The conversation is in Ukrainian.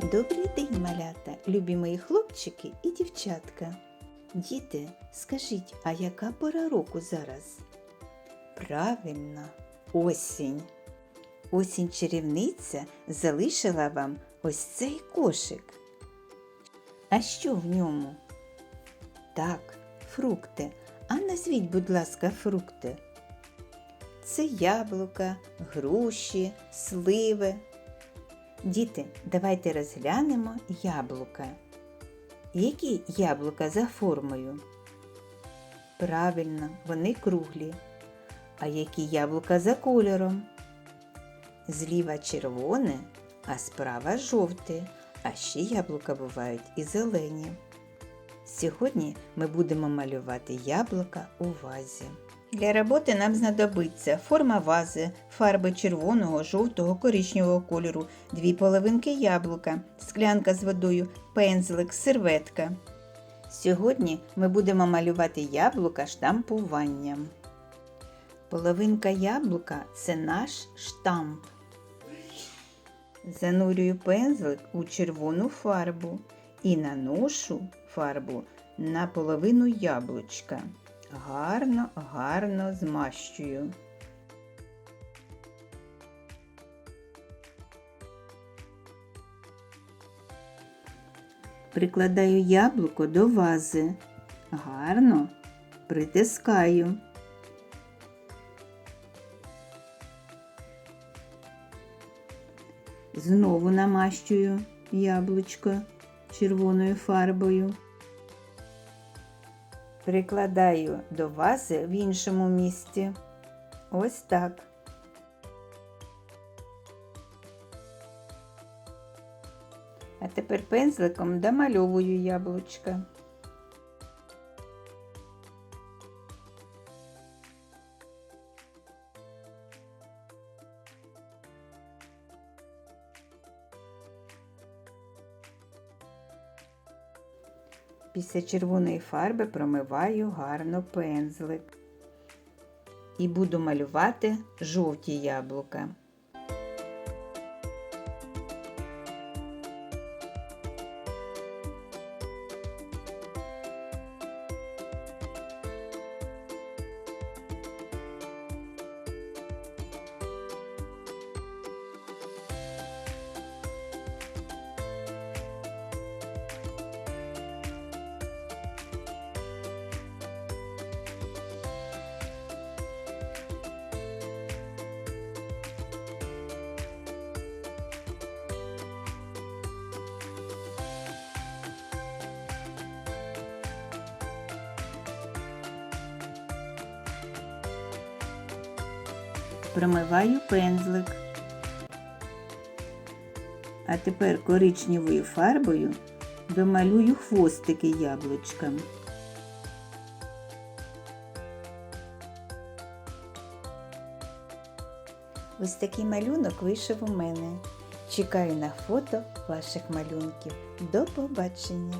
Добрий день, малята, любі мої хлопчики і дівчатка. Діти, скажіть, а яка пора року зараз? Правильно, осінь. Осінь чарівниця залишила вам ось цей кошик. А що в ньому? Так, фрукти. А назвіть, будь ласка, фрукти. Це яблука, груші, сливи. Діти, давайте розглянемо яблука. Які яблука за формою? Правильно, вони круглі. А які яблука за кольором? Зліва червоне, а справа жовте. А ще яблука бувають і зелені. Сьогодні ми будемо малювати яблука у вазі. Для роботи нам знадобиться форма вази, фарби червоного, жовтого, коричневого кольору, дві половинки яблука, склянка з водою, пензлик, серветка. Сьогодні ми будемо малювати яблука штампуванням. Половинка яблука це наш штамп. Занурюю пензлик у червону фарбу і наношу фарбу на половину яблучка. Гарно, гарно змащую. Прикладаю яблуко до вази. Гарно притискаю. Знову намащую яблучко червоною фарбою. Прикладаю до вази в іншому місці. Ось так. А тепер пензликом домальовую яблучка. Після червоної фарби промиваю гарно пензлик і буду малювати жовті яблука. Промиваю пензлик. А тепер коричневою фарбою домалюю хвостики яблучкам. Ось такий малюнок вийшов у мене. Чекаю на фото ваших малюнків. До побачення!